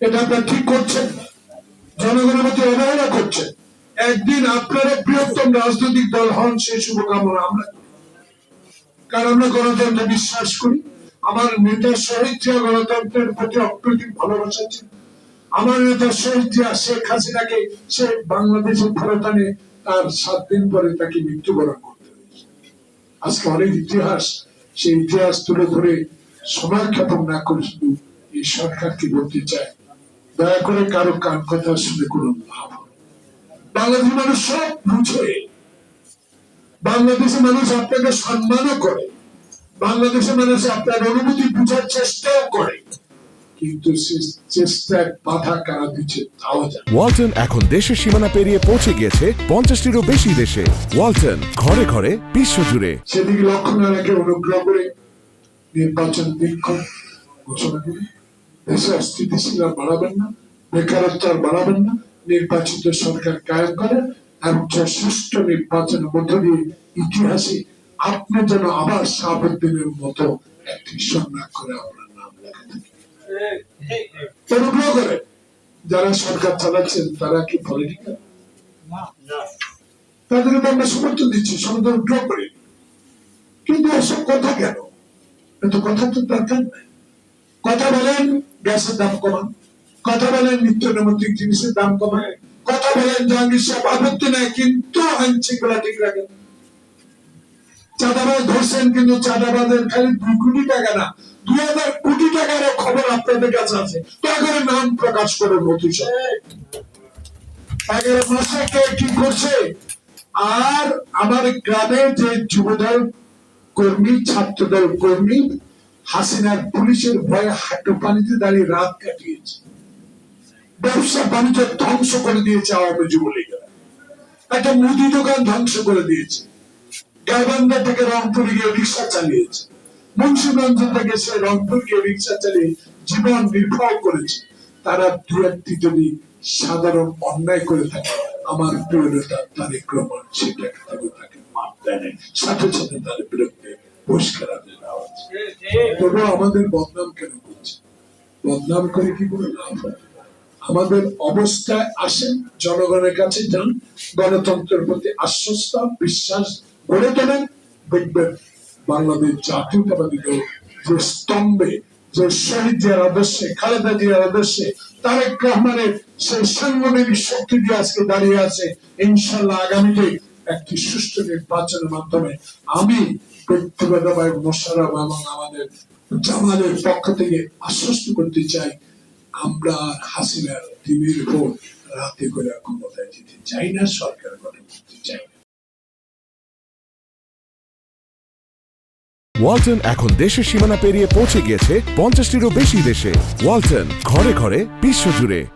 এটা আপনারা ঠিক করছেন। জনগণের মধ্যে অবহেলা করছেন। একদিন আপনারা বৃহত্তম রাজনৈতিক দল হন, সেই শুভকামনা আমরা কারণ আমরা গণতন্ত্রে বিশ্বাস করি। আমার নেতা শহীদ গণতন্ত্রের প্রতি অপ্রতিম ভালোবাসা ছিল। আমার নেতা শহীদ শেখ হাসিনাকে সে বাংলাদেশের ফেরতানে তার সাত দিন পরে তাকে মৃত্যুবরণ করতে আজকে অনেক ইতিহাস, সেই ইতিহাস তুলে ধরে সময় ক্ষেপণ না করে শুধু এই সরকারকে বলতে চাই। দয়া করে কারও কান কথা শুনে কোনো লাভ বাংলাদেশের মানুষ সব বুঝে। বাংলাদেশের মানুষ আপনাকে সম্মানও করে। বাংলাদেশের মানুষ আপনার অনুভূতি বুঝার চেষ্টাও করে। কিন্তু। ওয়ালটন এখন দেশের সীমানা পেরিয়ে পৌঁছে গিয়েছে পঞ্চাশটিরও বেশি দেশে। ওয়ালটন ঘরে ঘরে বিশ্বজুড়ে। সেদিকে লক্ষ্য না রেখে অনুগ্রহ করে নির্বাচন ঘোষণা করি। দেশে অস্থিতিশীল আর বাড়াবেন না, বেকারত্ব আর বাড়াবেন না, নির্বাচিত সরকার কায়েম নির্বাচনের মধ্য দিয়ে ইতিহাসে আপনি যেন আবার মতো একটি করে আপনার নাম লেখা অনুগ্রহ করে যারা সরকার চালাচ্ছেন, তারা কি পলিটিক্যাল তাদেরকে তো আমরা সমর্থন দিচ্ছি সমর্থন অনুগ্রহ করি। কিন্তু এসব কথা কেন? এত কথা তো দরকার নাই। কথা বলেন গ্যাসের দাম কমান। কথা বলেন নিত্য নৈমিত্তিক জিনিসের দাম কমান কথা বলেন জাহাঙ্গীর সাহেব আপত্তি নাই, কিন্তু আইন শৃঙ্খলা ঠিক রাখেন। চাঁদাবাজ ধরছেন, কিন্তু চাঁদাবাজের খালি দুই কোটি টাকা না, দুই হাজার কোটি টাকার খবর আপনাদের কাছে আছে। করে নাম প্রকাশ করে মতি আগের মাসে কে কি করছে? আর আমার গ্রামে যে যুবদল, কর্মী, ছাত্রদল কর্মী হাসিনার পুলিশের ভয়ে হাঁটু পানিতে দাঁড়িয়ে রাত কাটিয়েছে। ব্যবসা বাণিজ্য ধ্বংস করে দিয়েছে আওয়ামী যুবলীগেরা। একটা মুদি দোকান ধ্বংস করে দিয়েছে। গাইবান্ধা থেকে রংপুর গিয়ে রিক্সা চালিয়েছে। মুন্সিগঞ্জ থেকে সে রংপুর গিয়ে রিক্সা চালিয়ে জীবন নির্বাহ করেছে। তারা দু একটি যদি সাধারণ অন্যায় করে থাকে। আমার প্রিয় নেতা তারেক রহমান সেটাকে তাকে মাপ দেয়। সাথে সাথে তার বিরুদ্ধে বহিষ্কার তবুও আমাদের বদনাম কেন করছে? বদনাম করে কি কোনো লাভ হয়? আমাদের অবস্থায় আসেন, জনগণের কাছে যান, গণতন্ত্রের প্রতি আশ্বস্ত, বিশ্বাস গড়ে তোলেন, দেখবেন বাংলাদেশ জাতীয়তাবাদী দল যে স্তম্ভে, যে শহীদ জিয়ার আদর্শে, খালেদা জিয়ার আদর্শে, তারেক রহমানের সেই সাংগঠনিক শক্তি দিয়ে আজকে দাঁড়িয়ে আছে, ইনশাল্লাহ আগামীতে একটি সুষ্ঠু নির্বাচনের মাধ্যমে আমি ব্যক্তিগতভাবে মোশারফ এবং আমাদের জামালের পক্ষ থেকে আশ্বস্ত করতে চাই, আমরা হাসিনার দিনের উপর রাতে করে ক্ষমতায় যেতে চাই না, সরকার গঠন করতে চাই না। ওয়ালটন এখন দেশের সীমানা পেরিয়ে পৌঁছে গিয়েছে পঞ্চাশটিরও বেশি দেশে। ওয়ালটন, ঘরে ঘরে বিশ্বজুড়ে